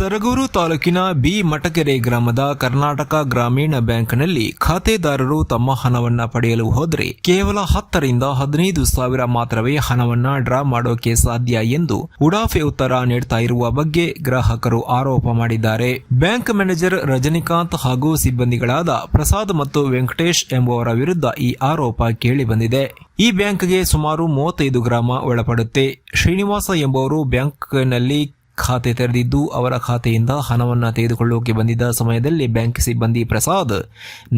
ಸರಗೂರು ತಾಲೂಕಿನ ಬಿ ಮಟಕೆರೆ ಗ್ರಾಮದ ಕರ್ನಾಟಕ ಗ್ರಾಮೀಣ ಬ್ಯಾಂಕ್ನಲ್ಲಿ ಖಾತೆದಾರರು ತಮ್ಮ ಹಣವನ್ನ ಪಡೆಯಲು ಹೋದರೆ ಕೇವಲ ಹತ್ತರಿಂದ ಹದಿನೈದು ಸಾವಿರ ಮಾತ್ರವೇ ಹಣವನ್ನ ಡ್ರಾ ಮಾಡೋಕೆ ಸಾಧ್ಯ ಎಂದು ಉಡಾಫೆ ಉತ್ತರ ನೀಡ್ತಾ ಇರುವ ಬಗ್ಗೆ ಗ್ರಾಹಕರು ಆರೋಪ ಮಾಡಿದ್ದಾರೆ. ಬ್ಯಾಂಕ್ ಮ್ಯಾನೇಜರ್ ರಜನಿಕಾಂತ್ ಹಾಗೂ ಸಿಬ್ಬಂದಿಗಳಾದ ಪ್ರಸಾದ್ ಮತ್ತು ವೆಂಕಟೇಶ್ ಎಂಬುವರ ವಿರುದ್ಧ ಈ ಆರೋಪ ಕೇಳಿಬಂದಿದೆ. ಈ ಬ್ಯಾಂಕ್ಗೆ ಸುಮಾರು ಮೂವತ್ತೈದು ಗ್ರಾಮ ಒಳಪಡುತ್ತೆ. ಶ್ರೀನಿವಾಸ ಎಂಬುವರು ಬ್ಯಾಂಕ್ನಲ್ಲಿ ಖಾತೆ ತೆರೆದಿದ್ದು ಅವರ ಖಾತೆಯಿಂದ ಹಣವನ್ನು ತೆಗೆದುಕೊಳ್ಳೋಕೆ ಬಂದಿದ್ದ ಸಮಯದಲ್ಲಿ ಬ್ಯಾಂಕ್ ಸಿಬ್ಬಂದಿ ಪ್ರಸಾದ್,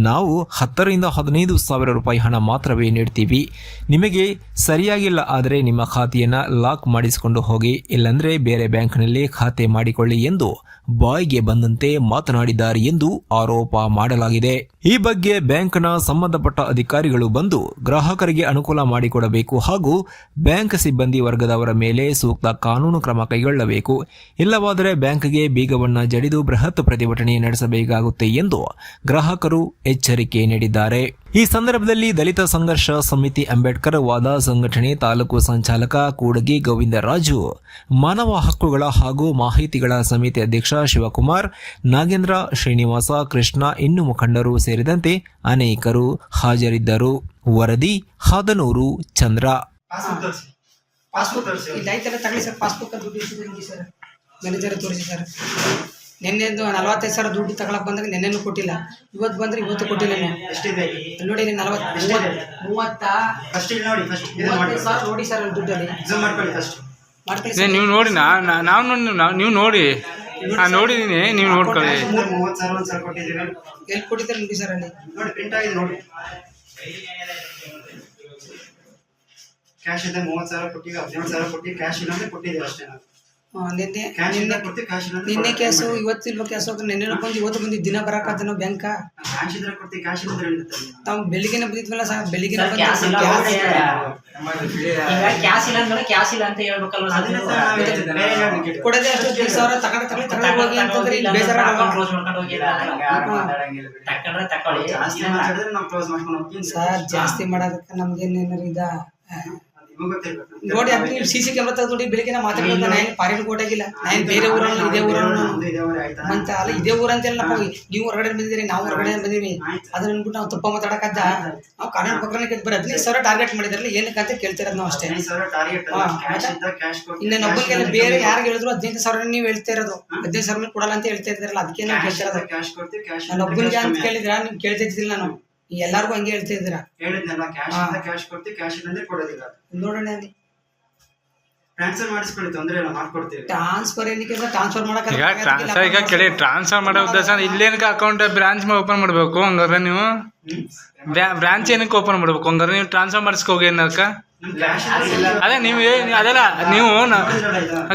ನಾವು ಹತ್ತರಿಂದ ಹದಿನೈದು ಸಾವಿರ ರೂಪಾಯಿ ಹಣ ಮಾತ್ರವೇ ನೀಡ್ತೀವಿ. ನಿಮಗೆ ಸರಿಯಾಗಿಲ್ಲ ಆದರೆ ನಿಮ್ಮ ಖಾತೆಯನ್ನು ಲಾಕ್ ಮಾಡಿಸಿಕೊಂಡು ಹೋಗಿ, ಇಲ್ಲಂದ್ರೆ ಬೇರೆ ಬ್ಯಾಂಕ್ನಲ್ಲಿ ಖಾತೆ ಮಾಡಿಕೊಳ್ಳಿ ಎಂದು ಬಾಯ್ಗೆ ಬಂದಂತೆ ಮಾತನಾಡಿದ್ದಾರೆ ಎಂದು ಆರೋಪ ಮಾಡಲಾಗಿದೆ. ಈ ಬಗ್ಗೆ ಬ್ಯಾಂಕ್ನ ಸಂಬಂಧಪಟ್ಟ ಅಧಿಕಾರಿಗಳು ಬಂದು ಗ್ರಾಹಕರಿಗೆ ಅನುಕೂಲ ಮಾಡಿಕೊಡಬೇಕು ಹಾಗೂ ಬ್ಯಾಂಕ್ ಸಿಬ್ಬಂದಿ ವರ್ಗದವರ ಮೇಲೆ ಸೂಕ್ತ ಕಾನೂನು ಕ್ರಮ ಕೈಗೊಳ್ಳಬೇಕು. ಇಲ್ಲವಾದರೆ ಬ್ಯಾಂಕ್ಗೆ ಬೀಗವನ್ನ ಜಡಿದು ಬೃಹತ್ ಪ್ರತಿಭಟನೆ ನಡೆಸಬೇಕಾಗುತ್ತೆ ಎಂದು ಗ್ರಾಹಕರು ಎಚ್ಚರಿಕೆ ನೀಡಿದ್ದಾರೆ. ಈ ಸಂದರ್ಭದಲ್ಲಿ ದಲಿತ ಸಂಘರ್ಷ ಸಮಿತಿ ಅಂಬೇಡ್ಕರ್ ವಾದ ಸಂಘಟನೆ ತಾಲೂಕು ಸಂಚಾಲಕ ಕೂಡಗಿ ಗೋವಿಂದರಾಜು ಮಾನವ ಹಕ್ಕುಗಳ ಹಾಗೂ ಮಾಹಿತಿಗಳ ಸಮಿತಿ ಅಧ್ಯಕ್ಷ ಶಿವಕುಮಾರ್ ನಾಗೇಂದ್ರ ಶ್ರೀನಿವಾಸ ಕೃಷ್ಣ ಇನ್ನು ಮುಖಂಡರು ಸೇರಿದಂತೆ ಅನೇಕರು ಹಾಜರಿದ್ದರು. ವರದಿ ಹಾದನೂರು ಚಂದ್ರ. ಸರ್. ಮ್ಯಾನೇಜರ್ ತೋರಿಸಿ ನಿನ್ನೆದು ನಲವತ್ತೈದು ಸಾವಿರ ದುಡ್ಡು ತಗೊಳಕ್ ಬಂದಾಗ ನಿನ್ನೆನೂ ಕೊಟ್ಟಿಲ್ಲ. ಇವತ್ತು ಬಂದ್ರೆ ಇವತ್ತು ಕೊಟ್ಟಿಲ್ಲ ನೀವು ನೋಡಿ ನಲವತ್ತು? ಮೂವತ್ತ? ನೋಡಿ ಸರ್ ದುಡ್ಡಲ್ಲಿ. ಮಾಡ್ಕೊಳ್ಳಿ ನೋಡಿ ನಾವು ನೋಡಿ ನಾವು ನೀವು ನೋಡಿ. ಹಾಂ ನೋಡಿದ್ದೀನಿ ನೀವು ನೋಡ್ಕೊಳ್ಳಿ. ಮೂವತ್ತು ಸಾವಿರ ಒಂದು ಸಾವಿರ ಕೊಟ್ಟಿದ್ದೀರಾ ಎಲ್ಲಿ ಕೊಟ್ಟಿದ್ದಾರೆ ನೋಡಿ ಸರ್ ಅಲ್ಲಿ. ನೋಡಿ ಪ್ರಿಂಟ್ ಆಗಿದೆ ನೋಡಿ. ಕ್ಯಾಶ್ ಇದೆ ಮೂವತ್ತು ಸಾವಿರ ಕೊಟ್ಟಿಗೆ ಹದಿನೇಳು ಸಾವಿರ ಕೊಟ್ಟಿಗೆ ಕ್ಯಾಶ್ ಇಲ್ಲ ಅಂದ್ರೆ ಕೊಟ್ಟಿದ್ದೀವಿ ಅಷ್ಟೇ ನಾವು ನಿನ್ನೆ ಕ್ಯಾಸು ಇವತ್ತು ಇಲ್ವ ಕ್ಯಾಸು ಅಂತ ನಿನ್ನೆ ಬಂದು ಇವತ್ತು ಬಂದು ದಿನ ಬರಕಾದ ನಾವು ಬ್ಯಾಂಕ ತಾವ್ ಬೆಳಿಗ್ಗೆನೆ ಬಂದಿದ್ವಲ್ಲ ಸರ್ ಬೆಳಿಗ್ಗೆ ಸರ್, ಸರ್ ಸರ್. ಕೊಡದೆ ಅಷ್ಟು ಹದಿನೈದು ಸಾವಿರ ತಗೊಂಡು ತಗೊಳ್ಳಿ ತಗೊಂಡು ಹೋಗಿ ಅಂತಂದ್ರೆ ಇಲ್ಲಿ ಬೇಜಾರ ತಕೊಳ್ಳಿ ಜಾಸ್ತಿ ನಮ್ಗೆ ಏನೇನಾರ ಸರ್ ಜಾಸ್ತಿ ನಮ್ಗೇನೇನಾರು ಇದ? ನೋಡಿ ಅದು ನೀವು ಸಿ ಸಿ ಕ್ಯಾಮ್ರಾ ತೆಗೆದು ನೋಡಿ ಬೆಳಿಗ್ಗೆ ಮಾತಾಡೋದು ನಾನು ಫಾರಿನ್ ಕೋಟಾಗಿಲ್ಲ ನಾನು ಬೇರೆ ಊರಲ್ಲಿ ಇದೇ ಊರನ್ನು ನಮ್ದು ಇದೇ ಊರೇ ಅಂತ ಅಲ್ಲ ಇದೇ ಊರಂತೆಲ್ಲ ನಾವು ಹೊರಗಡೆ ಬಂದಿದ್ದೀರಿ ನಾವು ಹೊರಗಡೆ ಬಂದೀವಿ. ಅದನ್ನ ಅಂದ್ಬಿಟ್ಟು ನಾವು ತುಪ್ಪ ಮಾತಾಡಕದ್ದ ನಾವು ಕಾನೂನು ಪ್ರಕರಣಕ್ಕೆ ಬರೀ ಹದಿನೈದು ಸಾವಿರ ಟಾರ್ಗೆಟ್ ಮಾಡಿದ್ರಲ್ಲ ಏನಕ್ಕೆ ಅಂತ ಕೇಳ್ತಿರೋದು ನಾವು ಅಷ್ಟೇ. ಇನ್ನೇನು ಸಾವಿರ ಟಾರ್ಗೆಟ್ ಕ್ಯಾಶ್ ಮತ್ತೆ? ಕ್ಯಾಶ್ ಕೊಟ್ಟು ಇನ್ನು ಒಬ್ಬರಿಗೆಲ್ಲ ಬೇರೆ ಯಾರಿಗೆ ಹೇಳಿದ್ರು ಹದಿನೈದು ಸಾವಿರ ನೀವು ಹೇಳ್ತಾ ಇರೋದು. ಹದಿನೈದು ಸಾವಿರ ಕೊಡಲ್ಲ ಅಂತ ಹೇಳ್ತಾ ಇದ್ರಲ್ಲ ಅದಕ್ಕೆ ನಾವು ಕೇಳ್ತಿರೋದು ನಾನು ಒಬ್ಬನಿಗೆ ಅಂತ ಕೇಳಿದ್ರ? ನೀವು ಕೇಳ್ತಾ ಇದ್ದಿಲ್ಲ ನಾನು. ಎಲ್ಲಾರ್ಗು ಹಂಗೆ ಹೇಳ್ತಾ ಇದ್ದೀರಾ ಹೇಳಿದ್ನಲ್ಲ ಕ್ಯಾಶ್ ಹಾ. ಇಂದ ಕ್ಯಾಶ್ ಕೊಡ್ತೀವಿ ಕ್ಯಾಶ್ ಇಲ್ಲಂದ್ರೆ ಕೊಡೋದಿಲ್ಲ ನೋಡೋಣ ಅಲ್ಲಿ ಟ್ರಾನ್ಸ್ಫರ್ ಮಾಡಿಸ್ಕೊಳ್ಳಿ ತೊಂದ್ರೆ ಇಲ್ಲ ಮಾಡ್ಕೊಡ್ತೀವಿ ಟ್ರಾನ್ಸ್ಫರ್ ಏನಕ್ಕೆ ಟ್ರಾನ್ಸ್ಫರ್ ಮಾಡಕ್ಕೆ ಈಗ ಟ್ರಾನ್ಸ್ಫರ್ ಈಗ ಕೇಳಿ ಟ್ರಾನ್ಸ್ಫರ್ ಮಾಡೋ ಉದ್ದೇಶ ಇಲ್ಲೇನಕ್ಕೆ ಅಕೌಂಟ್ ಬ್ರಾಂಚ್ ಓಪನ್ ಮಾಡಬೇಕು ಹಂಗಾರೆ ನೀವು ಬ್ರಾಂಚ್ ಏನಕ್ಕೆ ಓಪನ್ ಮಾಡ್ಬೇಕು ಹಂಗಾರೆ ನೀವು ಟ್ರಾನ್ಸ್ಫರ್ ಮಾಡಿಸ್ಕೋಗಿ ಏನಕ್ಕ ಅದೇ ನೀವು ಅದೆಲ್ಲ ನೀವು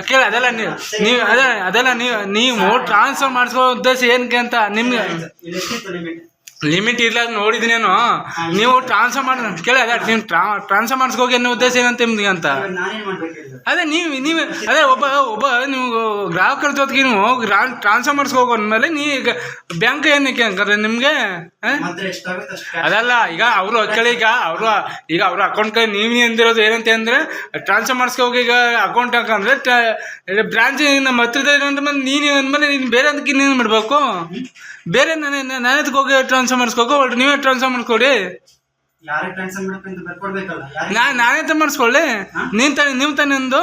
ಕೇಳ ಅದೆಲ್ಲ ನೀವು ನೀವು ಅದೇ ಅದೆಲ್ಲ ನೀವು ನೀವು ಟ್ರಾನ್ಸ್ಫರ್ ಮಾಡಿಸ್ಕೋ ಉದ್ದೇಶ ಏನಕ್ಕೆ ಅಂತ ನಿಮ್ಗೆ ಲಿಮಿಟ್ ಇಲ್ಲ ಅದ್ ನೀವು ಟ್ರಾನ್ಸ್ಫರ್ ಮಾಡ್ ಕೇಳಿ ಅದೇ ನೀವು ಟ್ರಾನ್ಸ್ಫರ್ ಮಾಡಿಸ್ಕೋಗಿ ಅನ್ನೋ ಉದ್ದೇಶ ಏನಂತ ನಿಮ್ಗೆ ಅಂತ? ಅದೇ ನೀವು ನೀವು ಅದೇ ಒಬ್ಬ ಒಬ್ಬ ನೀವು ಗ್ರಾಹಕರ ಜೊತೆಗೆ ನೀವು ಟ್ರಾನ್ಸ್ಫರ್ ಮಾಡಿಸ್ಕೋಗೋ ಅಂದಮೇಲೆ ನೀ ಈಗ ಬ್ಯಾಂಕ್ ಏನಕ್ಕೆ ಅಂತಾರೆ ನಿಮಗೆ. ಅದಲ್ಲ ಈಗ ಅವರು ಕೇಳಿ ಈಗ ಅವರು ಈಗ ಅವ್ರ ಅಕೌಂಟ್ ಕೈ ನೀವು ಅಂದಿರೋದು ಏನಂತ ಅಂದರೆ ಟ್ರಾನ್ಸ್ಫರ್ ಮಾಡಿಸ್ಕೋಗಿ ಈಗ ಅಕೌಂಟ್ ಹಾಕಂದ್ರೆ ಬ್ರಾಂಚ್ ನಮ್ಮ ಹತ್ತಿರದ ಏನಂದ್ರೆ ನೀನು ಅಂದಮೇಲೆ ನೀನು ಬೇರೆ ಅದಕ್ಕೆ ಇನ್ನೇನು ಮಾಡಬೇಕು? ಬೇರೆ ನಾನು ನಾನು ಅದಕ್ಕೆ ಹೋಗಿ ಟ್ರಾನ್ಸ್ಫರ್ ಮಾಡಿಸ್ಕೋಕು ಒಟ್ಟು ನೀವೇ ಟ್ರಾನ್ಸ್ಫರ್ ಮಾಡ್ಕೊಡಿ. ಯಾರೇ ಟ್ರಾನ್ಸ್ಫರ್ ಮಾಡಬೇಕು ಅಂತ ಬರ್ಕೊಡ್ಬೇಕಲ್ಲ? ಯಾರಿಗೆ? ನಾ ನಾನೇ ತ ಮಾಡಿಸ್ಕೊಳ್ಳಿ. ನೀನ್ ತಾನೆ ನೀವು ತಾನೆ ಅಂದು.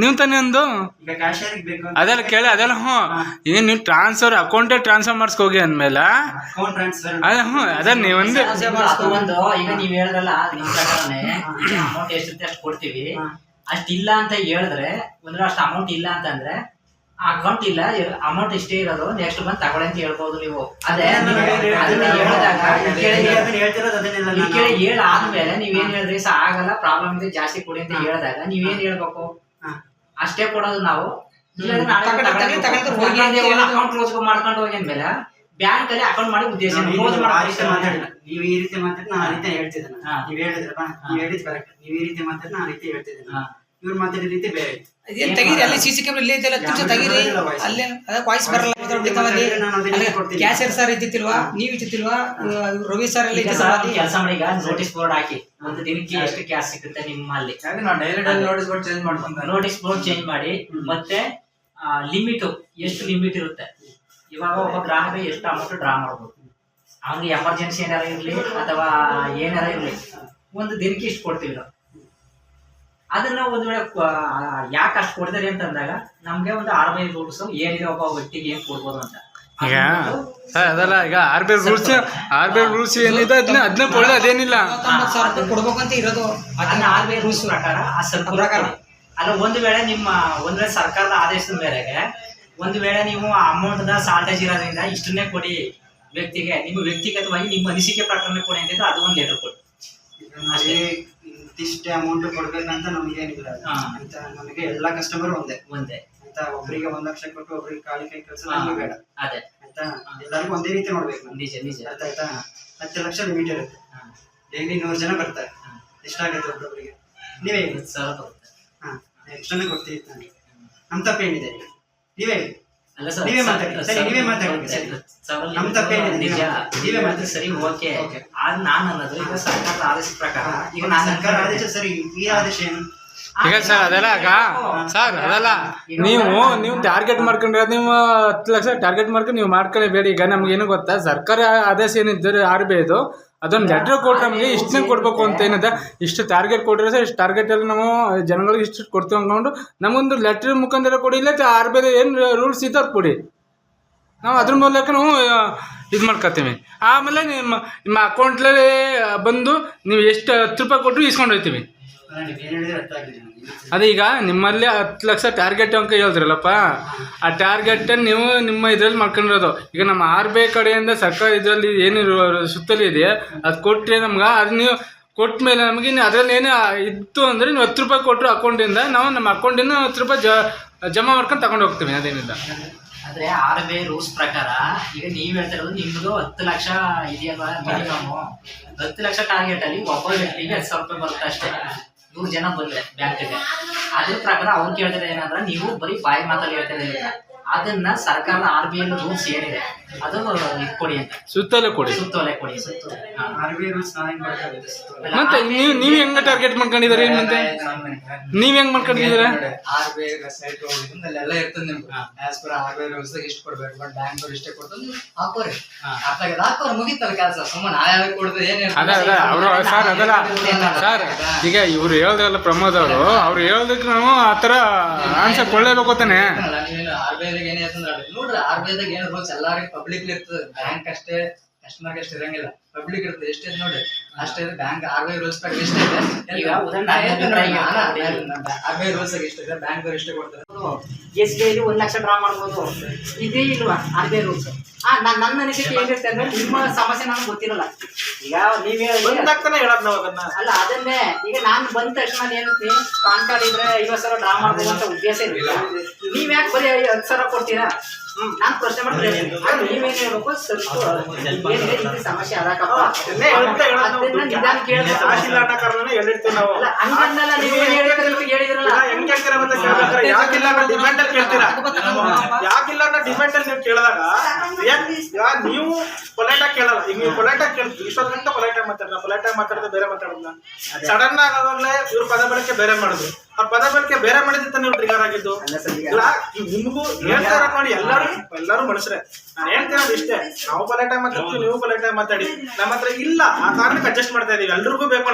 ನೀವು ತಾನೆ ಅಂದು. ಈಗ ಕ್ಯಾಶ್ ಯಾರಿಗೆ ಬೇಕು ಅಂತ? ಅದೆಲ್ಲ ಕೇಳಿ ಅದೆಲ್ಲ ಹ್ಞೂ. ಈಗ ನೀವು ಟ್ರಾನ್ಸ್ಫರ್ ಅಕೌಂಟೇ ಟ್ರಾನ್ಸ್ಫರ್ ಮಾಡಿಸ್ಕೋಗಿ ಅಂದ್ಮೇಲೆ? ಅಕೌಂಟ್ ಟ್ರಾನ್ಸ್ಫರ್ ಅದೇ ಹ್ಞೂ ಅದೇ ನೀವೊಂದು ಈಗ ನೀವ್ ಹೇಳಿದ್ರಲ್ಲ ನಿಮ್ ಪ್ರಕಾರನೇ ಅಮೌಂಟ್ ಎಷ್ಟಿರುತ್ತೆ ಅಷ್ಟು ಕೊಡ್ತೀವಿ. ಅಷ್ಟಿಲ್ಲ ಅಂತ ಹೇಳಿದ್ರೆ ಅಂದ್ರೆ ಅಷ್ಟು ಅಮೌಂಟ್ ಇಲ್ಲ ಅಂತಂದ್ರೆ ಅಕೌಂಟ್ ಇಲ್ಲ ಅಮೌಂಟ್ ಇಷ್ಟೇ ಇರೋದು ನೆಕ್ಸ್ಟ್ ಮಂತ್ ತಗೊಳ್ಳಿ ಅಂತ ಹೇಳ್ಬೋದು ನೀವು. ಅದೇ ಅದನ್ನ ಹೇಳಿದಾಗ ಕೇಳಿ ಅದನ್ನ ಹೇಳ್ತಿರೋದು ಅದನ್ನೆಲ್ಲ ಈ ನಾನು- ಕೇಳಿ ಹೇಳ ಆದ್ಮೇಲೆ ನೀವೇನ್ ಹೇಳಿದ್ರಿ ಸಹ ಆಗಲ್ಲ ಪ್ರಾಬ್ಲಮ್ ಇದೆ ಜಾಸ್ತಿ ಕೊಡಿ ಅಂತ ಹೇಳಿದಾಗ ನೀವೇನ್ ಹೇಳ್ಬೇಕು. ಅಷ್ಟೇ ಕೊಡೋದು ನಾವು. ಅಕೌಂಟ್ ಕ್ಲೋಸ್ ಮಾಡ್ಕೊಂಡು ಹೋಗಿದ್ಮೇಲೆ ಬ್ಯಾಂಕ್ ಅಲ್ಲಿ ಅಕೌಂಟ್ ಮಾಡಿ ಉದ್ದೇಶ ನೀವ್ ಈ ರೀತಿ ಮಾತಾಡಿ ನಾನು ಆ ರೀತಿ ಹೇಳ್ತಿದ್ದೇನೆ. ನೀವು ನೀವ್ ನೀವು ಹೇಳಿದ್ ಕರೆಕ್ಟ್ ನೀವು ಈ ರೀತಿ ಮಾತಾಡಿ ನಾನು ಆ ರೀತಿ ಹೇಳ್ತಿದ್ದೇನೆ. ಇವ್ರು ಮಾತಾಡಿದ ರೀತಿ ಬೇರೆ ತೆಗೀರಿ ಅಲ್ಲಿ ಸಿ ಸಿ ಕ್ಯಾಮ್ರಾ ಇಲ್ಲೇ ಇದೆಯಲ್ಲ ನಿಮಿಷ ತೆಗೀರಿ. ಅಲ್ಲೇ ಅದಕ್ಕೆ ವಾಯ್ಸ್ ಬರಲ್ಲ ಕ್ಯಾಶ್ ಸರ್ ಇದ್ದಿತ್ತಿಲ್ವಾ? ನೀವ್ ಇದ್ದಿತ್ತಿಲ್ವಾ? ರವಿ ಸರ್ ಎಲ್ಲ ಅಲ್ಲಿ? ಕೆಲಸ ಮಾಡಿ ಈಗ ನೋಟಿಸ್ ಬೋರ್ಡ್ ಹಾಕಿ ಒಂದು ದಿನಕ್ಕೆ ಎಷ್ಟು ಕ್ಯಾಶ್ ಸಿಗುತ್ತೆ ನಿಮ್ಮಲ್ಲಿ? ನಾವು daily daily notice board change ಮಾಡ್ಕೊಂಡು ನೋಟಿಸ್ ಬೋರ್ಡ್ ಚೇಂಜ್ ಮಾಡಿ ಮತ್ತೆ ಲಿಮಿಟ್ ಎಷ್ಟು ಲಿಮಿಟ್ ಇರುತ್ತೆ? ಇವಾಗ ಒಬ್ಬ ಗ್ರಾಹಕ ಎಷ್ಟು ಅಮೌಂಟ್ ಡ್ರಾ ಮಾಡ್ಬೋದು? ಅವ್ನಿಗೆ ಎಮರ್ಜೆನ್ಸಿ ಏನಾರ ಇರಲಿ ಅಥವಾ ಏನಾರ ಇರಲಿ ಒಂದು ದಿನಕ್ಕೆ ಇಷ್ಟು ಕೊಡ್ತೀವಿ ನಾವು. ಅದನ್ನ ಒಂದು ವೇಳೆ ಯಾಕೆ ಅಷ್ಟು ಕೊಡ್ತಾರೆ ಅಂತ ಅಂದಾಗ ನಮ್ಗೆ ಒಂದು ಆರ್ ಬಿ ಐ ರೂಲ್ಸ್ ಏನಿದೆ ಒಬ್ಬ ವ್ಯಕ್ತಿಗೆ ಏನ್ ಕೊಡ್ಬೋದು ಅಂತ. ಈಗ ಸರ್ ಅದಲ್ಲ ಈಗ R B I rules R B I rules ಏನಿದೆ ಅದನ್ನ ಕೊಡೋದು ಅದೇನಿಲ್ಲ. ಇರೋದು. ಅದನ್ನ ಆರ್ ಬಿ ಐ ರೂಲ್ಸ್ ಪ್ರಕಾರ ಆ ಸರ್ಕಲ್ ಪ್ರಕಾರ. ಅಲ್ಲ ಒಂದು ವೇಳೆ ನಿಮ್ಮ ಒಂದು ವೇಳೆ ಸರ್ಕಾರದ ಆದೇಶದ ಮೇರೆಗೆ ಒಂದು ವೇಳೆ ನೀವು ಅಮೌಂಟ್ ದ ಸಾಲ್ಟೇಜ್ ಇರೋದ್ರಿಂದ ಇಷ್ಟನ್ನೇ ಕೊಡಿ ವ್ಯಕ್ತಿಗೆ. ನಿಮ್ಮ ವ್ಯಕ್ತಿಗತವಾಗಿ ನಿಮ್ಮ ಅನಿಸಿಕೆ ಪ್ರಕರಣ ಕೊಡಿ ಅಂತಿದ್ರೆ ಅದು ಒಂದು ಲೆಟರ್ ಕೊಡಿ. ಇಂತಿಷ್ಟೇ ಅಮೌಂಟ್ ಕೊಡ್ಬೇಕಂತ ನಮ್ಗೆ ಏನಿಲ್ಲ. ಹಾ. ಅಂತ ನಮಗೆ ಎಲ್ಲಾ ಕಸ್ಟಮರ್ ಒಂದೇ. ಒಂದೇ. ಅಂತ ಒಬ್ರಿಗೆ ಒಂದ್ ಲಕ್ಷ ಕೊಟ್ಟು ಒಬ್ರಿಗೆ ಕಾಲಿ ಕೈ ಕೆಲಸ ನಮ್ಗೆ ಬೇಡ. ಅದೇ. ಅಂತ ಎಲ್ಲರಿಗೂ ಒಂದೇ ರೀತಿ ನೋಡ್ಬೇಕು ನಿಜ ನಿಜ. ಅರ್ಥ ಆಯ್ತಾ? ಹತ್ತು ಲಕ್ಷ ಲಿಮಿಟ್ ಇರುತ್ತೆ. ಡೈಲಿ ನೂರು ಜನ ಬರ್ತಾರೆ. ಎಷ್ಟಾಗುತ್ತೆ ಒಬ್ಬೊಬ್ರಿಗೆ? ನೀವೇ ಸಾಲ ಹತ್ತು ಸಾವಿರ ಬರುತ್ತೆ. ಹಾ ಎಷ್ಟನ್ನೇ ಕೊಡ್ತೀವಿ ನಮ್ಮ ತಪ್ಪೇನಿದೆ. ನೀವೇ ಅಲ್ಲ ಸರ್ ನೀವೇ ಮಾತಾಡಿ. ಸರಿ, ನೀವೇ ಮಾತಾಡಿ. ಸರಿ. ನಮ್ಮ ತಪ್ಪೇನಿದೆ? ನಿಜ ನೀವೇ ನೀವೇ ಮಾತಾಡಿ. ಸರಿ ಓಕೆ Okay. ಆದ್ರೆ ನಾನು ಅನ್ನೋದು ಈಗ ಸರ್ಕಾರದ ಆದೇಶದ ಪ್ರಕಾರ ಈಗ ಈಗ ನಾನು ಸರ್ಕಾರ ಆದೇಶ ಸರಿ ಈ ಆದೇಶ ಏನು ಈಗ ಸರ್ ಅದೆಲ್ಲ ಈಗ ಸರ್ ಅದಲ್ಲ ನೀವು ನೀವು ಟಾರ್ಗೆಟ್ ಮಾಡ್ಕೊಂಡ್ರೆ ನೀವು ಹತ್ತು ಲಕ್ಷ ಟಾರ್ಗೆಟ್ ಮಾಡ್ಕೊಂಡು ನೀವು ಮಾಡ್ಕೊಳ್ಳೇಬೇಡಿ ಈಗ ನಮ್ಗೆ ಏನು ಗೊತ್ತಾ ಸರ್ಕಾರ ಆದೇಶ ಏನಿದ್ದರೆ ಆರ್ ಬಿ ಐದು ಅದೊಂದು ಲೆಟ್ರ್ ಕೊಟ್ಟು ನಮಗೆ ಇಷ್ಟನ್ನೇ ಕೊಡಬೇಕು ಅಂತ ಏನಿದೆ? ಇಷ್ಟು ಟಾರ್ಗೆಟ್ ಕೊಟ್ಟರೆ ಸರ್ ಇಷ್ಟು ಟಾರ್ಗೆಟಲ್ಲಿ ನಾವು ಜನಗಳಿಗೆ ಇಷ್ಟು ಕೊಡ್ತೀವಿ ಅಂದ್ಕೊಂಡು ನಮಗೊಂದು ಲೆಟ್ರ್ ಮುಖಾಂತರ ಕೊಡಿ ಇಲ್ಲ ಆರ್ ಬಿ ಐ ಏನು ರೂಲ್ಸ್ ಇದ್ದವ್ರು ಕೊಡಿ. ನಾವು ಅದ್ರ ಮೂಲಕ ನಾವು ಇದು ಮಾಡ್ಕೊತೀವಿ. ಆಮೇಲೆ ನಿಮ್ಮ ನಿಮ್ಮ ಅಕೌಂಟ್ಲೇ ಬಂದು ನೀವು ಎಷ್ಟು ಹತ್ತು ರೂಪಾಯಿ ಕೊಟ್ಟರು ಇಸ್ಕೊಂಡು ಹೋಗ್ತೀವಿ. ಅದೇ ಈಗ ನಿಮ್ಮಲ್ಲಿ ಹತ್ತು ಲಕ್ಷ ಟಾರ್ಗೆಟ್ ಅಂಕ ಹೇಳಿದ್ರಲ್ಲಪ್ಪ, ಆ ಟಾರ್ಗೆಟ್ ನೀವು ನಿಮ್ಮ ಇದರಲ್ಲಿ ಮಾಡ್ಕೊಂಡಿರೋದು. ಈಗ ನಮ್ಮ ಆರ್ ಬಿ ಐ ಕಡೆಯಿಂದ ಸರ್ಕಾರ ಇದರಲ್ಲಿ ಏನು ಸುತ್ತಲೂ ಇದೆಯಾ ಅದು ಕೊಟ್ಟರೆ ನಮ್ಗೆ ಅದು ನೀವು ಕೊಟ್ಟ ಮೇಲೆ ನಮಗೆ ಅದರಲ್ಲಿ ಏನೇ ಇತ್ತು ಅಂದರೆ ನೀವು ಹತ್ತು ರೂಪಾಯಿ ಕೊಟ್ಟರು ಅಕೌಂಟಿಂದ, ನಾವು ನಮ್ಮ ಅಕೌಂಟಿಂದ ಹತ್ತು ರೂಪಾಯಿ ಜ, ಜಮಾ ಮಾಡ್ಕೊಂಡು ತಗೊಂಡು ಹೋಗ್ತೀವಿ ಅದೇನಿಲ್ಲ. ಅಂದ್ರೆ ಆರ್ ಬಿ ಐ ರೂಲ್ಸ್ ಪ್ರಕಾರ, ಈಗ ನೀವ್ ಹೇಳ್ತಾ ನಿಮ್ದು ಹತ್ತು ಲಕ್ಷ ಇದೆಯಲ್ವಾ ಮಿನಿಮಮ್ ಹತ್ತು ಲಕ್ಷ ಟಾರ್ಗೆಟ್ ಅಲ್ಲಿ ಒಬ್ಬ ವ್ಯಕ್ತಿಗೆ ಹತ್ತು ಸಾವಿರ ರೂಪಾಯಿ ಬರುತ್ತೆ ಅಷ್ಟೇ. ನೂರು ಜನ ಬಂದ್ರೆ ಬ್ಯಾಂಕ್ಗೆ ಅದ್ರ ಪ್ರಕಾರ ಅವ್ರು ಕೇಳ್ತಾರೆ ಏನಂದ್ರೆ ನೀವು ಬರೀ ಬಾಯಿ ಮಾತಲ್ಲಿ ಹೇಳ್ತಾರೆ ಅದನ್ನ ಸರ್ಕಾರದ ಆರ್ ಬಿ ಐ ರೂಲ್ಸ್ ಏನಿದೆ ಅದು ಕೊಡಿ ಅಂತ. ಸುತ್ತಲೇ ಕೊಡಿ. ಸುತ್ತೋಲೆ ಕೊಡಿ. ಸುತ್ತೋಲೆ ಹಾ. ಆರ್ ಬಿ ಐ ರೂಲ್ಸ್ ನೀವ್ ಹೆಂಗ್ ಮಾಡ್ಕೊಳ್ಳೋದು? ಮತ್ತೆ ನೀವು ನೀವು ಹೆಂಗೆ ಟಾರ್ಗೆಟ್ ಮಾಡ್ಕೊಂಡಿದ್ದೀರಿ ಮತ್ತೆ? ನೀವು ಹೆಂಗ್ ಮಾಡ್ಕೊಂಡಿದ್ದೀರಾ? ಆರ್ ಬಿ ಐ ವೆಬ್ಸೈಟ್ ಎಲ್ಲ ಅಲ್ಲೆಲ್ಲ ಇರ್ತದೆ ನಿಮ್ಗೆ. As per R B I rules ಇಷ್ಟು ಕೊಡ್ಬೇಕು. ಬಟ್ ಬ್ಯಾಂಕ್ ಅವ್ರು ಇಷ್ಟೇ ಕೊಡ್ತಾರೆ ಹಾಕೋರಿ. ಅರ್ಥ ಆಗಿದೆ ಹಾಕೋರಿ ಮುಗಿತಲ್ಲ ಕೆಲಸ. ಸುಮ್ಮನೆ ನಾಳೆ ಕೊಡ್ದು ಏನೇ ಅದ ಅದ ಅವರು ಸರ್ ಅದಲ್ಲ ಸರ್ ಈಗ ಇವ್ರು ಹೇಳಿದ್ರಲ್ಲ ಪ್ರಮೋದ್ ಅವರು ಅವ್ರು ಹೇಳ್ದಕ್ಕೆ ನಾವು ಆ ಥರ ಆನ್ಸರ್ ಕೊಡಲೇಬೇಕು ತಾನೆ? ಆರ್ ಬಿ ಐದಾಗ ಏನೇ ನೋಡ್ರಿ ಆರ್ ಬಿ ಐದಾಗ ಏನು ರೂಲ್ಸ್ ಎಲ್ಲಾರಿಗೂ ಪಬ್ಲಿಕ್ ಇರ್ತದೆ ಬ್ಯಾಂಕ್ ಅಷ್ಟೇ ಕಸ್ಟಮರ್ಗೆ ಅಷ್ಟೇ ಇರಂಗಿಲ್ಲ. ಪಬ್ಲಿಕ್ ಇರ್ತದೆ, ಎಷ್ಟೇ ನೋಡಿ ಅಷ್ಟೇ bank R B I rules ಪ್ರಕಾರ ಎಷ್ಟೇ ಇದೆ? ಈಗ ಆರ್ ಬಿ ಐ ರೂಲ್ಸ್ ಇದೆ? ಬ್ಯಾಂಕ್ ಅವ್ರು ಎಷ್ಟೇ ಕೊಡ್ತಾರೆ? ಎಸ್ ಬಿ ಐಲಿ ಒಂದ್ ಲಕ್ಷ ಡ್ರಾ ಮಾಡ್ಬೋದು. ಇದೇ ಇಲ್ವಾ ಆರ್ ಬಿ ಐ ರೂಲ್ಸ್ ಆ ನಾನ್ ನನ್ನ ಅನಿಸಿಕೆ ಏನಿರುತ್ತೆ ಅಂದ್ರೆ ನಿಮ್ಮ ಸಮಸ್ಯೆ ನನಗೆ ಗೊತ್ತಿರಲ್ಲ. ಈಗ ನೀವ್ ಅದನ್ನ. ಅಲ್ಲ ಅದನ್ನೇ. ಈಗ ನಾನು ಬಂದ ತಕ್ಷಣ ಏನಂತೆ? ಪಾನ್ ಕಾರ್ಡ್ ಇದ್ರೆ ಐವತ್ತು ಸಾವಿರ ಡ್ರಾ ಮಾಡ್ಬೋದು ಅಂತ ಉದ್ದೇಶ ಇಲ್ಲ. ನೀವ್ ಯಾಕೆ ಬರೀ ಹತ್ತು ಸಾವಿರ ಕೊಡ್ತೀರಾ? ನಾನ್ ಪ್ರಶ್ನೆ ಮಾಡ್ತೀನಿ. ನೀವೇನ್ ಹೇಳ್ಬೇಕು ಸಮಸ್ಯೆ ಅದಕ್ಕಪ್ಪ ಅದನ್ನ ನಿಧಾನ ಕೇಳ್ಬೇಕು ನೀವು. ನೀವು ಹೇಳಿದ್ರಲ್ಲ. ಹೆಂಗ್ ಕೇಳ್ತೀರಾ ಅಂತ ಯಾಕಿಲ್ಲ ಅಂತ ಡಿಮ್ಯಾಂಡ್ ಅಲ್ಲಿ ಕೇಳ್ತೀರಾ? ಯಾಕಿಲ್ಲ ಅಂತ ಡಿಮ್ಯಾಂಡ್ ಅಲ್ಲಿ ನೀವು ಕೇಳಿದಾಗ ನೀವು ಪೊಲೈಟ್ ಕೇಳಲ್ಲ. ಈಗ ನೀವು ಪೊಲೈಟಾ ಕೇಳ್ತೀವಿ ಇಷ್ಟೊಂದು ಗಂಟೆ ಪೊಲೈಟ್ ಆಗಿ ಮಾತಾಡಲ್ಲ ಪೊಲೈಟಾಗಿ ಮಾತಾಡಿದ್ರೆ ಬೇರೆ ಮಾತಾಡಲ್ಲ ಸಡನ್ ಆಗೋದ್ರಲ್ಲೇ ಇವ್ರ ಪದ ಬಳಕೆ ಬೇರೆ ಮಾಡುದು. ಅವ್ರ ಪದ ಬಳಕೆ ಬೇರೆ ಮಾಡಿದ್ರೆ ನೀವು ಟ್ರಿಗರ್ ಆಗಿದ್ದು. ಇಲ್ಲ ನಿಮಗೂ ನಿಮ್ಗೂ ಹೇಳ್ತಾ ಇರೋದ್ ನೋಡಿ ಎಲ್ಲರೂ ಎಲ್ಲರೂ ಮನುಷ್ಯರೇ. ನಾನು ಹೇಳ್ತಿರೋದು ಇಷ್ಟೇ. ನಾವು ಪೊಲೈಟಾಗಿ ಮಾತಾಡ್ತೀವಿ ನೀವು ಪೊಲೈಟಾಗಿ ಮಾತಾಡಿ. ನಮ್ಮ ಹತ್ರ ಇಲ್ಲ. ಆ ಕಾರಣಕ್ಕೆ ಅಡ್ಜಸ್ಟ್ ಮಾಡ್ತಾ ಇದೀವಿ. ಎಲ್ರಿಗೂ ಬೇಕು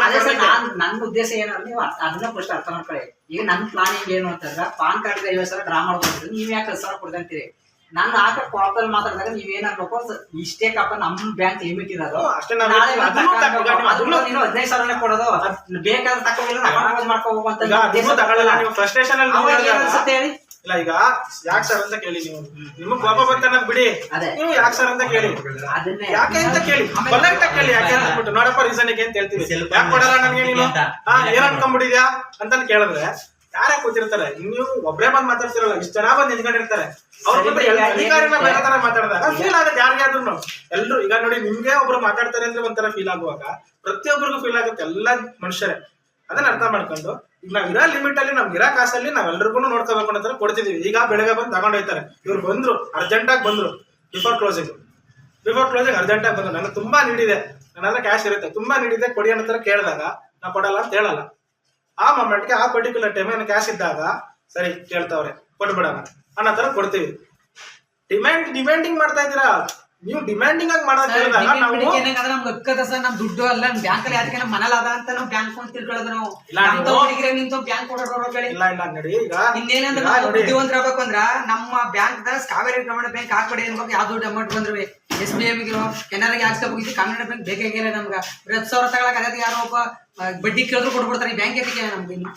ನನ್ನ ಉದ್ದೇಶ ಏನಂದ್ರೆ ನೀವು ಅದ್- ಅದನ್ನ ಫಸ್ಟ್ ಅರ್ಥ ಮಾಡ್ಕೊಳ್ಳಿ. ಈಗ ನನ್ನ ಪ್ಲಾನಿಂಗ್ ಏನು ಅಂತಂದ್ರೆ ಪಾನ್ ಕಾರ್ಡ್ ಐವತ್ತು ಸಾವಿರ ಡ್ರಾ ಮಾಡ್ಬೋದು. ನೀವು ಯಾಕೆ ಸರ್ ಕೊಡ್ದಂತೀರಿ ನಾನು ಆಕ ಕಾಲ್ ಮಾತಾಡಿದಾಗ ನೀವ್ ಏನ್ ಅನ್ಬೇಕು ಇಷ್ಟೇ ಕಪ್ಪ ನಮ್ ಬ್ಯಾಂಕ್ ಲಿಮಿಟ್ ಇರೋದು. ಅಷ್ಟೇ ನೀನು ಹದಿನೈದು ಸಾವಿರ ಕೊಡೋದು ಬೇಕಾದ್ರೆ ಮಾಡ್ಕೋಬೇಕು ತಗೊಳ್ಳಲ್ಲ ನೀವು ಫ್ರಸ್ಟ್ರೇಷನ್ ಅನ್ಸುತ್ತೆ ಹೇಳಿ? ಇಲ್ಲ ಈಗ ಯಾಕೆ ಸರ್ ಅಂತ ಕೇಳಿ ನೀವು. ನಿಮಗ್ ಕೋಪ ಬರ್ತಾನ ಬಿಡಿ. ನೀವು ಯಾಕೆ ಸರ್ ಅಂತ ಕೇಳಿ. ಯಾಕೆ ಅಂತ ಕೇಳಿ. ಆಗಿ ಕೇಳಿ ಯಾಕೆ ಅಂತ ಅಂದ್ಬಿಟ್ಟು. ನೋಡಪ್ಪ ರೀಸನ್ ಅಂತ ಹೇಳ್ತೀವಿ. ಯಾಕೆ ಕೊಡಲ್ಲ ನನಗೆ ನೀನು? ಹಾ ಏನ್ ಅನ್ಕೊಂಡ್ಬಿಟ್ಟಿದ್ಯಾ ಅಂತ ಕೇಳಿದ್ರೆ ಯಾರೇ ಕೂತಿರ್ತಾರೆ ನೀವು ಒಬ್ರೇ ಬಂದ್ ಮಾತಾಡ್ತಿರಲ್ಲ ಇಷ್ಟ ಜನ ಬಂದ್ ನಿಂತ್ಕೊಂಡಿರ್ತಾರೆ. ಅವ್ರ ಅಧಿಕಾರಿನ ಬೇರೆ ತರ ಮಾತಾಡಿದಾಗ ಫೀಲ್ ಆಗುತ್ತೆ ಯಾರಿಗೆ ಆದ್ರೂ ಎಲ್ರು ಈಗ ನೋಡಿ ನಿಮ್ಗೆ ಒಬ್ರು ಮಾತಾಡ್ತಾರೆ ಅಂದ್ರೆ ಒಂಥರ ಫೀಲ್ ಆಗುವಾಗ ಪ್ರತಿಯೊಬ್ಬರಿಗೂ ಫೀಲ್ ಆಗುತ್ತೆ ಎಲ್ಲ ಮನುಷ್ಯರೇ. ಅದನ್ನ ಅರ್ಥ ಮಾಡ್ಕೊಂಡು ಈಗ ನಾವ್ ಇರೋ ಲಿಮಿಟ್ ಅಲ್ಲಿ ನಮ್ಗೆ ಇರೋ ಕಾಸಲ್ಲಿ ನಾವೆಲ್ರಿಗೂ ನೋಡ್ಕೋಬೇಕು ಅಂತ ಕೊಡ್ತಿದೀವಿ. ಈಗ ಬೆಳಗ್ಗೆ ಬಂದು ತಗೊಂಡ್ ಹೋಯ್ತಾರೆ. ಇವ್ರು ಬಂದ್ರು ಅರ್ಜೆಂಟ್ ಆಗಿ ಬಂದ್ರು before closing before closing urgent ಆಗಿ ಬಂದ್ರು. ನನಗೆ ತುಂಬಾ ನೀಡಿದೆ ನನ್ನ ಕ್ಯಾಶ್ ಇರುತ್ತೆ. ತುಂಬಾ ನೀಡಿದೆ ಕೊಡಿ ಅನ್ನೋ ತರ ಕೇಳಿದಾಗ ನಾ ಕೊಡಲ್ಲ ಅಂತ ಹೇಳಲ್ಲ. ಆ ಮೊಮೆಂಟ್ಗೆ ಆ ಪರ್ಟಿಕ್ಯುಲರ್ ಟೈಮ್ ಏನು ಕ್ಯಾಶ್ ಇದ್ದಾಗ ಸರಿ ಕೇಳ್ತಾವ್ರೆ ಕೊಟ್ಬಿಡೋಣ. ಅನ್ನೋ ತರ ಕೊಡ್ತೀವಿ. ಡಿಮ್ಯಾಂಡ್ ಡಿಮ್ಯಾಂಡಿಂಗ್ ಮಾಡ್ತಾ ಇದ್ದೀರಾ? ನೀವು ಡಿಮ್ಯಾಂಡಿಂಗ್ ಆಗಿ ಮಾಡೋದ್ ಕೇಳಿದಾಗ ನಾವು ಏನಂದ್ರೆ ನಮ್ಗೆ ಅಕ್ಕದ ಸರ್ ನಮ್ ದುಡ್ಡು ಅಲ್ಲ ನಮ್ ಬ್ಯಾಂಕ್ ಅಲ್ಲಿ ಅದಕ್ಕೆ ನಮ್ ಮನೇಲಿ ಅದ ಅಂತ ನಾವು ಬ್ಯಾಂಕ್ ಫೋನ್ ತಿಳ್ಕೊಳ್ಳೋದು ನಾವು. ಇಲ್ಲ, ನೀವು- ನಿಂತು ಬ್ಯಾಂಕ್ ಕೊಡೋರು ಹೇಳಿ ಇಲ್ಲ ಇಲ್ಲ ನಡಿ ಈಗ ಇನ್ನೇನಂದ್ರೆ ಬುದ್ಧಿವಂತರ ಆಗ್ಬೇಕು ಅಂದ್ರ ನಮ್ಮ ಬ್ಯಾಂಕ್ ದಾಗ ಕಾವೇರಿ ಗ್ರಾಮೀಣ ಬ್ಯಾಂಕ್ ಹಾಕ್ಬೇಡಿ ಅನ್ಬೇಕು ಯಾವ ದುಡ್ಡು ಅಮೌಂಟ್ ಬಂದ್ರಿ ಎಸ್ ಬಿ ಎಂ ಕೆನರಾಗೆ ಹಾಕ್ಸ್ಕೋಬೇಕು ಕನ್ನಡ ಬ್ಯಾಂಕ್ ಬೇಕಾಗಿಲ್ಲ ನಮ್ಗೆ. ಹತ್ತು ಸಾವಿರ ತಗೊಳಕ್ ಅದೇ ಯಾರೋ ಒಬ್ಬ ಬಡ್ಡಿ ಕೇಳಿದ್ರು ಕೊಟ್ಬಿಡ್ತಾರೆ. ಬ್ಯಾಂಕ್ ಎದಕ್ಕೆ ನಮ್ಗೆ ಇನ್ನು.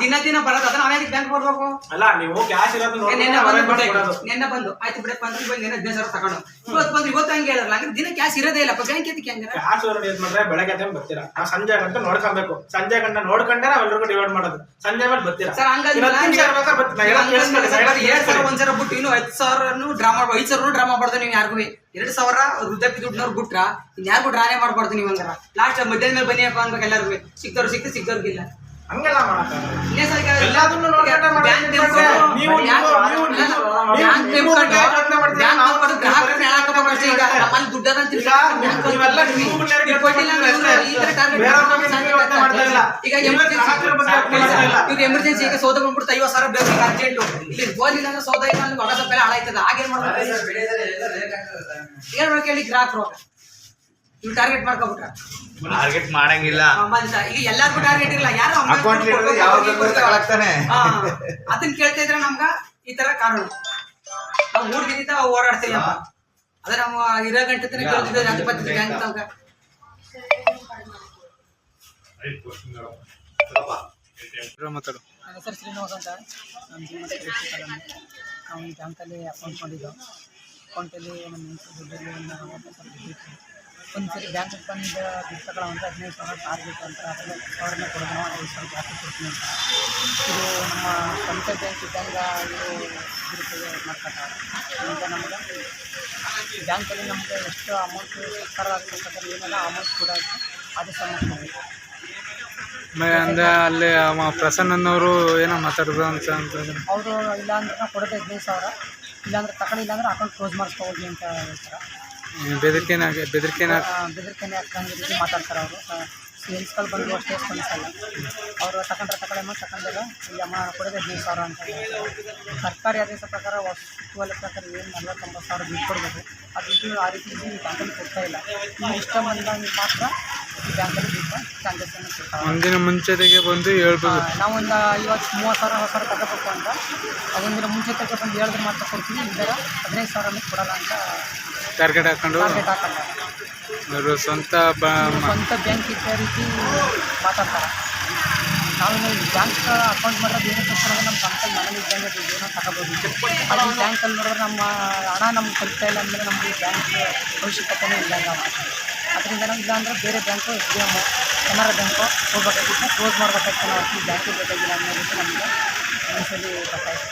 ದಿನ ದಿನ ಬರೋದು ಅದನ್ನ ಬ್ಯಾಂಕ್ ಬರ್ಬೇಕು ಅಲ್ಲ ನೀವು ಕ್ಯಾಶ್ ಇರೋದು ನೆನ್ನೆ ಬಂದು. ನೆನ್ನೆ ಬಂದು. ಆಯ್ತು ಬಿಡಪ್ಪ ಅಂದ್ರೆ ಇವಾಗ ನೆನ್ನೆ ಹದಿನೈದು ಸಾವಿರ ತಗೊಂಡು. ಇವತ್ತು ಬಂದು ಇವತ್ತು ಹಂಗೆ ಹೇಳಲ್ಲ ಹಾಗಾದ್ರೆ ದಿನ ಕ್ಯಾಶ್ ಇರೋದೇ ಇಲ್ಲ ಬ್ಯಾಂಕ್ ಎದಕ್ಕೆ ಹಂಗಾರ ಕ್ಯಾಶ್ ಮಾಡಿದ್ರೆ ಬೆಳಗ್ಗೆ ಟೈಮ್ ಬರ್ತೀರಾ? ನಾವು ಸಂಜೆ ಗಂಟ ನೋಡ್ಕೊಬೇಕು. ಸಂಜೆ ಗಂಟ ನೋಡ್ಕೊಂಡೆ ನಾವ್ ಡಿವೈಡ್ ಮಾಡೋದು. ಸಂಜೆ ಮೇಲೆ ಬರ್ತೀರಾ? ಸರ್ ಹಂಗಾಗಿ ಇನ್ನು ಹತ್ತು ನಿಮಿಷ ಇರ್ಬೇಕಾದ್ರೆ ಬರ್ತೀನಿ. ನಾ ಹೇಳೋದ್ ಕೇಳಿಸ್ಕೊಳ್ಳಿ, ನಾ ಹೇಳೋದ್ ಎರಡ್ ಸಾವಿರ ಕೇಳಿಸ್ಕೊಳ್ಳಿ. ಒಂದ್ ಸಾವಿರ ಬಿಟ್ಟು ಇನ್ನು ಐದು ಸಾವಿರ ಡ್ರಾ ಮಾಡ್ಬೋದು. ಐದು ಸಾವಿರ ಡ್ರಾ ಮಾಡ್ಬಾರ್ದು ನೀವು ಯಾರಿಗೂ ಎರಡು ಸಾವಿರ ವೃದ್ಧಾಪ್ಯ ದುಡ್ಡವ್ರು ಬಿಟ್ರ? ಇನ್ ಯಾರಿಗೂ ಡ್ರಾನೇ ಮಾಡ್ಬಾರ್ದು ನೀವು ಹಂಗಾರ. ಲಾಸ್ಟ್ ಮಧ್ಯಾಹ್ನ ಮೇಲೆ ಬನ್ನಿಯಪ್ಪ ಅನ್ಬೇಕು ಎಲ್ಲರಿಗೂ. ಸಿಕ್ತವ್ರು ಸಿಕ್ತು ಸಿಕ್ತವ್ರಿಗಿಲ್ಲ ಹಂಗೆಲ್ಲ ಮಾಡಕ್ಕಾಗಲ್ಲ. ಈಗ ನಮ್ಮಲ್ಲಿ ಇವ್ರು ಎಮರ್ಜೆನ್ಸಿ ಈಗ ಸೌದ ಬಂದ್ಬಿಡ್ತು ಐವತ್ತು ಸಾವಿರ ಬೇಕು ಈಗ ಅರ್ಜೆಂಟು. ಇಲ್ಲಿ ಓದಿಲ್ಲ ಅಂದ್ರೆ ಸೌದ ಇಲ್ಲ ಅಂದ್ರೆ ಹಾಳಾಯ್ತದ ಆಗೇನ್ ಮಾಡ್ಬೇಕು? ಏನ್ ಹೇಳಿ? ಗ್ರಾಹಕರು ಇವ್ರು ಟಾರ್ಗೆಟ್ ಮಾಡ್ಕೊಬಿಟ್ರ. ಟಾರ್ಗೆಟ್ ಮಾಡಂಗಿಲ್ಲ. ಈಗ ಎಲ್ಲಾರ್ಗೂ ಟಾರ್ಗೆಟ್ ಇಲ್ಲ. ಯಾರು ಅದನ್ನ ಕೇಳ್ತಾ ಇದ್ರೆ ನಮ್ಗ ಈ ತರ ಕಾರಣ ನಾವು ಮೂರ್ ದಿನದಿಂದ ಓಡಾಡ್ತೀವಿ ಅಪ್ಪ ಅದೇ ನಮ್ಮ ಇರೋ ಗಂಟೆ ತನಕ ಕೇಳ್ತಿದ್ದೆ ಬ್ಯಾಂಕ್ ತನಕ. ಮಾತಾಡು ನನ್ನ ಹೆಸರು ಶ್ರೀನಿವಾಸ್ ಅಂತ. ನಮ್ಮ ಜೀವನ ನಾವು ಈ ಬ್ಯಾಂಕಲ್ಲಿ ಅಕೌಂಟ್ ಮಾಡಿದ್ದು. ಅಕೌಂಟಲ್ಲಿ ನಮ್ಮ ದುಡ್ಡಲ್ಲಿ ಒಂದು ಸರಿ ಬ್ಯಾಂಕಿಗೆ ಬಂದು ದುಡ್ಡು ತಗೊಳ್ಳೋ ಅಂತ ಹದಿನೈದು ಸಾವಿರ ಟಾರ್ಗೆಟ್ ಅಂತ ಅದರಲ್ಲಿ ಸಾವಿರನೇ ಕೊಡೋಣ ಐದು ಸಾವಿರ ಜಾಸ್ತಿ ಕೊಡ್ತೀನಿ ಅಂತ. ಇದು ನಮ್ಮ ಸ್ವಂತ ಬ್ಯಾಂಕ್ ಇದ್ದಂಗೆ ಇದು ಮಾಡ್ಕೊತಾರೆ ಈಗ ನಮ್ಗೆ ಬ್ಯಾಂಕಲ್ಲಿ ನಮಗೆ ಎಷ್ಟು ಅಮೌಂಟ್ ಸರ್ಕಾರ ಆಗ್ಬೇಕಾದ್ರೆ ಏನೆಲ್ಲ ಅಮೌಂಟ್ ಕೂಡ ಅದು ಸಮಸ್ಯೆ ಅಂದ್ರೆ ಅಲ್ಲಿ ಪ್ರಸನ್ನ ಅನ್ನೋರು ಏನೋ ಮಾತಾಡಿದ್ರು ಅಂತ ಅಂತಂದ್ರೆ. ಅವರು ಇಲ್ಲ ಅಂದ್ರೆ ನಾವು ಕೊಡೋದು ಹದಿನೈದು ಸಾವಿರ ಇಲ್ಲಾಂದ್ರೆ ತಗೊಂಡಿಲ್ಲ ಅಂದ್ರೆ ಅಕೌಂಟ್ ಕ್ಲೋಸ್ ಮಾಡಿಸ್ಕೋಬೋದು ಅಂತ ಹೇಳ್ತಾರೆ. ಬೆದರಿಕೆನ ಬೆದರಿಕೆನಾಗ ಆ, ಬೆದರಿಕೆನೆ ಹಾಕ್ದಂಗೆ ರೀತಿ ಮಾತಾಡ್ತಾರೆ ಅವರು. ಸೇಲ್ಸ್ಗಳು ಬಂದು ಅಷ್ಟೇ ಸ್ಪಂದಿಸಲ್ಲ ಅವರು ತಗೊಂಡ್ರೆ ತಗೊಳ್ಳಮ್ಮ ತಗೊಂಡಾಗ ಇಲ್ಲಿ ಅಮ್ಮ ಕೊಡೋದು ಹದಿನೈದು ಸಾವಿರ ಅಂತ ಸರ್ಕಾರಿ ಆದೇಶ ಪ್ರಕಾರ ವಸ್ತುವಲ್ಲ ಪ್ರಕಾರ ಏನು ನಲ್ವತ್ತೊಂಬತ್ತು ಸಾವಿರ ದುಡ್ಡು ಕೊಡಬೇಕು. ಆ ದುಡ್ಡು ಆ ರೀತಿ ಈ ಬ್ಯಾಂಕಲ್ಲಿ ಕೊಡ್ತಾ ಇಲ್ಲ. ಇನ್ನು ಇಷ್ಟ ಬಂದಾಗ ಮಾತ್ರ ಈ ಬ್ಯಾಂಕಲ್ಲಿ ದುಡ್ಡು ಟ್ರಾನ್ಸಾಕ್ಷನ್ ಕೊಡ್ತಾರೆ. ಒಂದಿನ ಮುಂಚೆಗೆ ಬಂದು ಹೇಳ್ಬೋದು. ನಾವೊಂದು ಐವತ್ತು ಮೂವತ್ತು ಸಾವಿರ ಹೊಸ ಸಾವಿರ ತಗೋಬೇಕು ಅಂತ. ಅದೊಂದಿನ ಮುಂಚೆ ತಗೊಬಂದು ಹೇಳಿದ್ರೆ ಮಾತ್ರ ಕೊಡ್ತೀವಿ. ಇಲ್ಲರ ಹದಿನೈದು ಸಾವಿರ ಕೊಡಲ್ಲ ಅಂತ ಟಾರ್ಗೆಟ್ ಹಾಕೊಂಡು ಟಾರ್ಗೆಟ್ ಹಾಕಲ್ಲ. ಅವರು ಸ್ವಂತ ಬ ಸ್ವಂತ ಬ್ಯಾಂಕ್ ಇದ್ದ ರೀತಿ ಮಾತಾಡ್ತಾರೆ. ನಾವು ಬ್ಯಾಂಕ್ ಅಕೌಂಟ್ ಮಾಡಿದ್ರೆ ಏನಕ್ಕೋಸ್ಕರ ನಮ್ಮ ಸ್ವಂತ ಮನೇಲಿ ಇದ್ದಂಗೆ ಏನೋ ತಗೋಬೋದು. ಅದು ಬ್ಯಾಂಕಲ್ಲಿ ನೋಡಿದ್ರೆ ನಮ್ಮ ಹಣ ನಮ್ಗೆ ಕಲಿತಾ ಇಲ್ಲ ಅಂದರೆ ನಮಗೆ ಬ್ಯಾಂಕ್ ಅವಶ್ಯಕತೆನೇ ಇಲ್ಲ ಅದರಿಂದ ನಾವು ಇಲ್ಲ ಅಂದರೆ ಬೇರೆ bank S B M Canara bank ಹೋಗ್ಬೇಕಾಗಿತ್ತು. ಕ್ಲೋಸ್ ಮಾಡ್ಬೇಕಾಗಿತ್ತು ನಾವು ಬ್ಯಾಂಕಿಗೆ ಬೇಕಾಗಿಲ್ಲ ಅನ್ನೋದಕ್ಕೆ ರೀತಿ ನಮಗೆ ಮನಸ್ಸಲ್ಲಿ ಗೊತ್ತಾಯ್ತು.